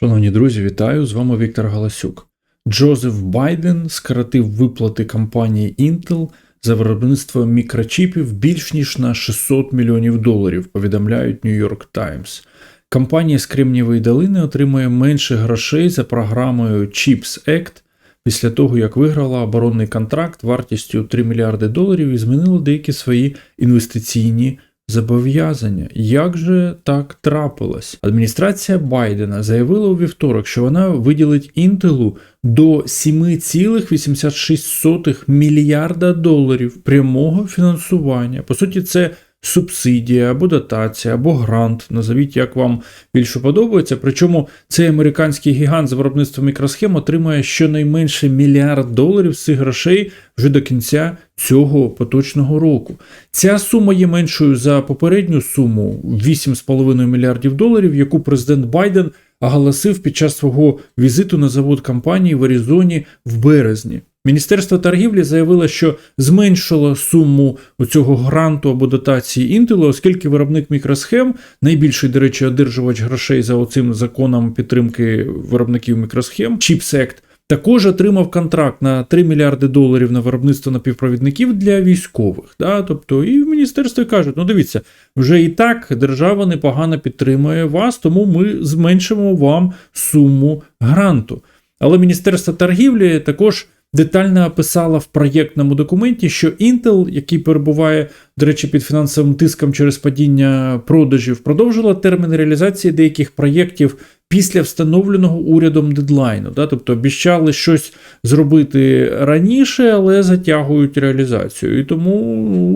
Шановні друзі, вітаю! З вами Віктор Галасюк. Джозеф Байден скоротив виплати компанії Intel за виробництво мікрочіпів більш ніж на 600 мільйонів доларів, повідомляють New York Times. Компанія з Кремнієвої долини отримує менше грошей за програмою CHIPS Act після того, як виграла оборонний контракт вартістю 3 мільярди доларів і змінила деякі свої інвестиційні зобов'язання. Як же так трапилось? Адміністрація Байдена заявила у вівторок, що вона виділить Інтелу до 7,86 мільярда доларів прямого фінансування. По суті, це субсидія або дотація, або грант. Назовіть, як вам більше подобається. Причому цей американський гігант з виробництва мікросхем отримає щонайменше мільярд доларів з цих грошей вже до кінця цього поточного року. Ця сума є меншою за попередню суму 8,5 мільярдів доларів, яку президент Байден оголосив під час свого візиту на завод компанії в Аризоні в березні. Міністерство торгівлі заявило, що зменшило суму цього гранту або дотації Інтелу, оскільки виробник мікросхем, найбільший, до речі, одержувач грошей за оцим законом підтримки виробників мікросхем, Act, також отримав контракт на 3 мільярди доларів на виробництво напівпровідників для військових. Да? Тобто, і в міністерстві кажуть: ну дивіться, вже і так держава непогано підтримує вас, тому ми зменшимо вам суму гранту. Але Міністерство торгівлі також детально описала в проєктному документі, що Intel, який перебуває, до речі, під фінансовим тиском через падіння продажів, продовжила термін реалізації деяких проєктів після встановленого урядом дедлайну. Да? Тобто обіцяли щось зробити раніше, але затягують реалізацію. І тому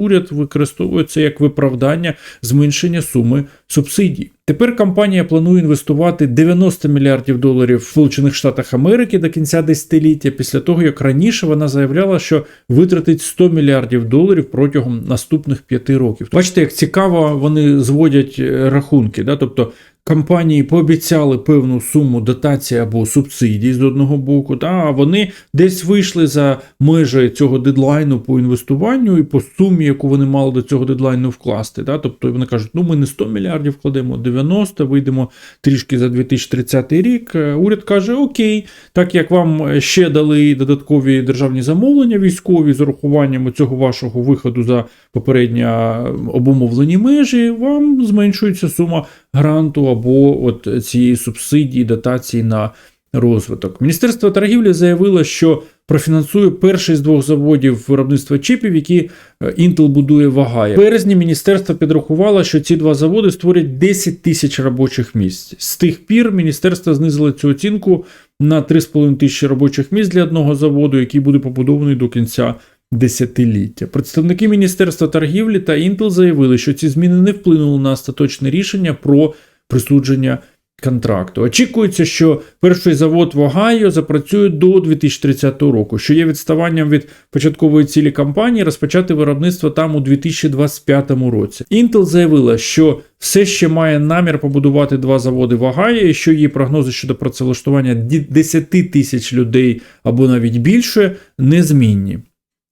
уряд використовує це як виправдання зменшення суми субсидій. Тепер компанія планує інвестувати 90 мільярдів доларів в Сполучених Штатах Америки до кінця десятиліття, після того як раніше вона заявляла, що витратить 100 мільярдів доларів протягом наступних п'яти років. Бачите, як цікаво вони зводять рахунки. Да? Тобто компанії пообіцяли певну суму дотації або субсидій з одного боку, та, а вони десь вийшли за межі цього дедлайну по інвестуванню і по сумі, яку вони мали до цього дедлайну вкласти. Та, тобто вони кажуть, ну ми не 100 мільярдів вкладемо, 90, вийдемо трішки за 2030 рік. Уряд каже, окей, так як вам ще дали додаткові державні замовлення військові з урахуванням цього вашого виходу за попередньо обумовлені межі, вам зменшується сума гранту або от цієї субсидії, дотації на розвиток. Міністерство торгівлі заявило, що профінансує перший з двох заводів виробництва чіпів, які Intel будує в. В березні міністерство підрахувало, що ці два заводи створять 10 тисяч робочих місць. З тих пір міністерство знизило цю оцінку на 3,5 тисячі робочих місць для одного заводу, який буде побудований до кінця десятиліття. Представники Міністерства торгівлі та Intel заявили, що ці зміни не вплинули на остаточне рішення про присудження контракту. Очікується, що перший завод в Огайо запрацює до 2030 року, що є відставанням від початкової цілі компанії розпочати виробництво там у 2025 році. Intel заявила, що все ще має намір побудувати два заводи в Огайо, і що її прогнози щодо працевлаштування 10 тисяч людей або навіть більше незмінні.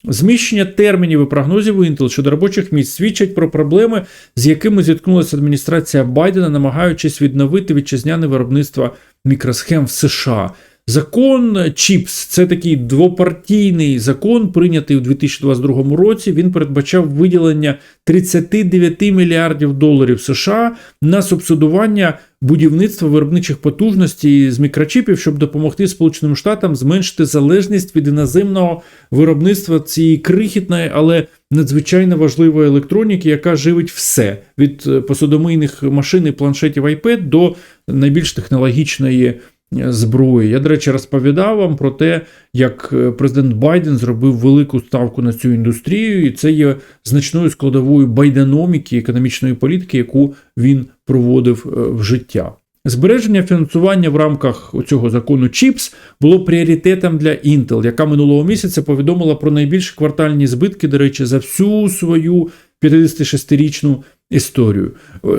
Зміщення термінів і прогнозів Intel щодо робочих місць свідчать про проблеми, з якими зіткнулася адміністрація Байдена, намагаючись відновити вітчизняне виробництво мікросхем в США. Закон ЧІПС це такий двопартійний закон, прийнятий у 2022 році. Він передбачав виділення 39 мільярдів доларів США на субсидування будівництва виробничих потужностей з мікрочіпів, щоб допомогти Сполученим Штатам зменшити залежність від іноземного виробництва цієї крихітної, але надзвичайно важливої електроніки, яка живить все від посудомийних машин і планшетів iPad до найбільш технологічної зброї. Я, до речі, розповідав вам про те, як президент Байден зробив велику ставку на цю індустрію, і це є значною складовою байденоміки, економічної політики, яку він проводив в життя. Збереження фінансування в рамках цього закону ЧІПС було пріоритетом для Intel, яка минулого місяця повідомила про найбільші квартальні збитки, до речі, за всю свою 56-річну історію.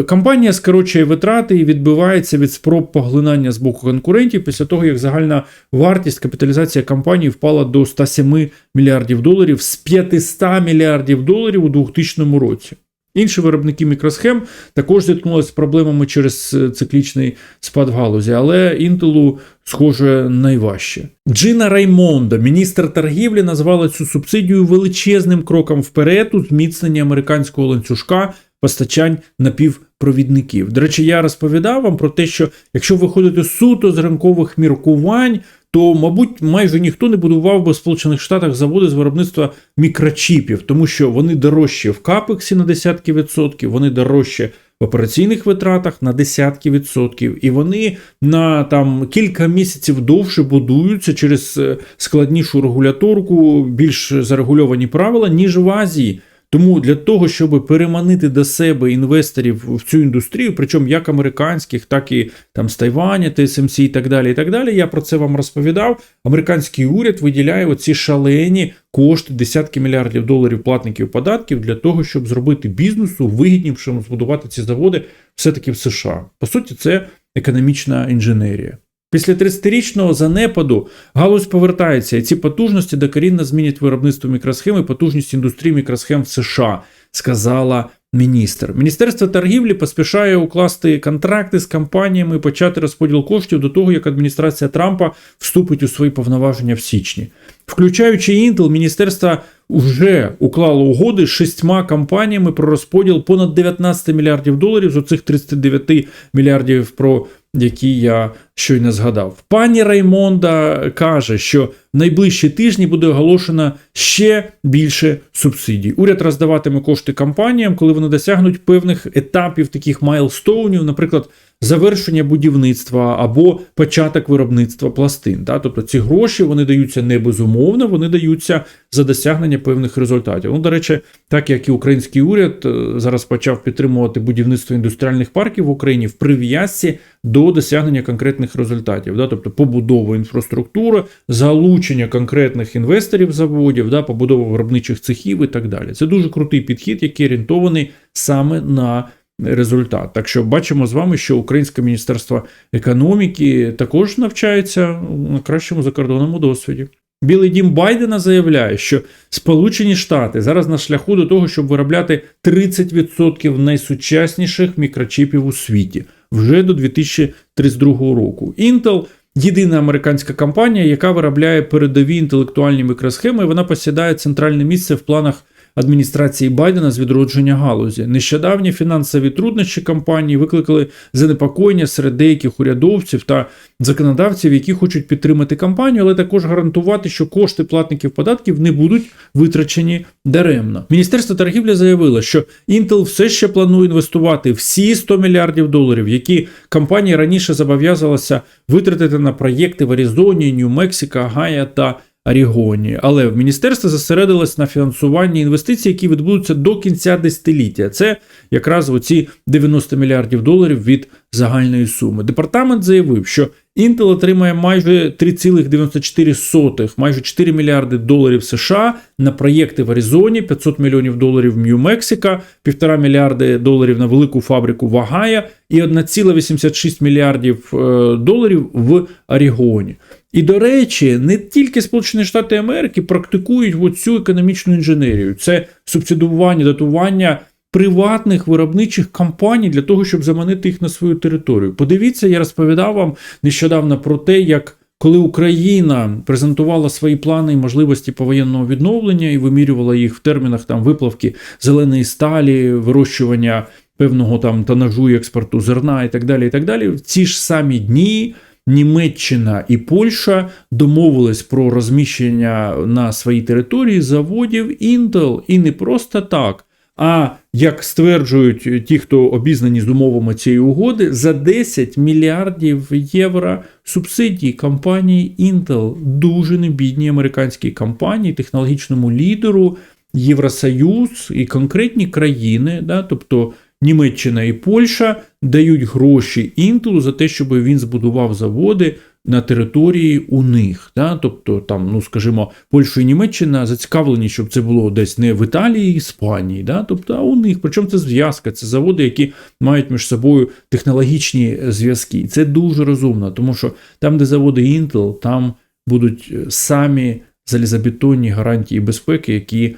Компанія скорочує витрати і відбивається від спроб поглинання з боку конкурентів після того, як загальна вартість капіталізації компанії впала до 107 мільярдів доларів з 500 мільярдів доларів у 2000 році. Інші виробники мікросхем також зіткнулися з проблемами через е, циклічний спад галузі, але Інтелу, схоже, найважче. Джина Раймондо, міністр торгівлі, назвала цю субсидію величезним кроком вперед у зміцненні американського ланцюжка постачань напівпровідників. До речі, я розповідав вам про те, що якщо виходити суто з ринкових міркувань, то, мабуть, майже ніхто не будував би в Сполучених Штатах заводи з виробництва мікрочіпів, тому що вони дорожчі в капексі на десятки відсотків, вони дорожчі в операційних витратах на десятки відсотків, і вони на там кілька місяців довше будуються через е, складнішу регуляторку, більш зарегульовані правила, ніж в Азії. Тому для того, щоб переманити до себе інвесторів в цю індустрію, причому як американських, так і там з Тайваня, ТСМС і так далі. І так далі. Я про це вам розповідав. Американський уряд виділяє оці шалені кошти, десятки мільярдів доларів платників податків для того, щоб зробити бізнесу вигіднішим збудувати ці заводи все-таки в США. По суті, це економічна інженерія. Після 30-річного занепаду галузь повертається, і ці потужності докорінно змінять виробництво мікросхем і потужність індустрії мікросхем в США, сказала міністр. Міністерство торгівлі поспішає укласти контракти з компаніями і почати розподіл коштів до того, як адміністрація Трампа вступить у свої повноваження в січні. Включаючи Intel, міністерство вже уклало угоди з шістьма компаніями про розподіл понад 19 мільярдів доларів з оцих 39 мільярдів про які я щойно згадав. Пані Раймонда каже, що в найближчі тижні буде оголошено ще більше субсидій. Уряд роздаватиме кошти компаніям, коли вони досягнуть певних етапів таких майлстоунів, наприклад, завершення будівництва або початок виробництва пластин. Да? Тобто ці гроші вони даються не безумовно, вони даються за досягнення певних результатів. Ну, до речі, так як і український уряд е, зараз почав підтримувати будівництво індустріальних парків в Україні в прив'язці до досягнення конкретних результатів, да? тобто побудову інфраструктури, залучення конкретних інвесторів заводів, да? побудова виробничих цехів і так далі. Це дуже крутий підхід, який орієнтований саме на результат. Так що бачимо з вами, що Українське міністерство економіки також навчається на кращому закордонному досвіді. Білий дім Байдена заявляє, що Сполучені Штати зараз на шляху до того, щоб виробляти 30% найсучасніших мікрочіпів у світі вже до 2032 року. Intel – єдина американська компанія, яка виробляє передові інтелектуальні мікросхеми. і Вона посідає центральне місце в планах адміністрації Байдена з відродження галузі. Нещодавні фінансові труднощі компанії викликали занепокоєння серед деяких урядовців та законодавців, які хочуть підтримати компанію, але також гарантувати, що кошти платників податків не будуть витрачені даремно. Міністерство торгівлі заявило, що Intel все ще планує інвестувати всі 100 мільярдів доларів, які компанія раніше зобов'язалася витратити на проєкти в Аризоні, Нью-Мексико, Гая та Орігоні. Але в міністерство зосередилось на фінансуванні інвестицій, які відбудуться до кінця десятиліття. Це якраз оці 90 мільярдів доларів від загальної суми. Департамент заявив, що Intel отримає майже 3,94, майже 4 мільярди доларів США на проєкти в Аризоні, 500 мільйонів доларів в Нью-Мексико, 1,5 мільярди доларів на велику фабрику в Огайо і 1,86 мільярдів е, доларів в Орігоні. І, до речі, не тільки Сполучені Штати Америки практикують оцю економічну інженерію. Це субсидування, датування приватних виробничих компаній для того, щоб заманити їх на свою територію. Подивіться, я розповідав вам нещодавно про те, як. Коли Україна презентувала свої плани і можливості повоєнного відновлення і вимірювала їх в термінах там виплавки зеленої сталі, вирощування певного там тонажу і експорту зерна і так далі, і так далі, в ці ж самі дні Німеччина і Польща домовились про розміщення на своїй території заводів Intel і не просто так. А як стверджують ті, хто обізнані з умовами цієї угоди, за 10 мільярдів євро субсидії компанії Intel, дуже небідній американській компанії, технологічному лідеру, Євросоюз і конкретні країни, да, тобто Німеччина і Польща дають гроші Інтелу за те, щоб він збудував заводи на території у них. Да? Тобто, там, ну скажімо, Польща і Німеччина зацікавлені, щоб це було десь не в Італії Іспанії. Да? Тобто, а у них, причому це зв'язка, це заводи, які мають між собою технологічні зв'язки. Це дуже розумно, тому що там, де заводи Intel, там будуть самі залізобетонні гарантії безпеки, які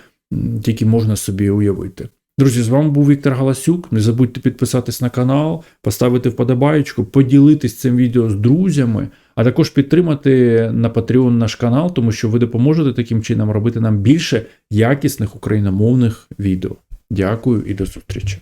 тільки можна собі уявити. Друзі, з вами був Віктор Галасюк. Не забудьте підписатись на канал, поставити вподобаєчку, поділитись цим відео з друзями, а також підтримати на Patreon наш канал, тому що ви допоможете таким чином робити нам більше якісних україномовних відео. Дякую і до зустрічі.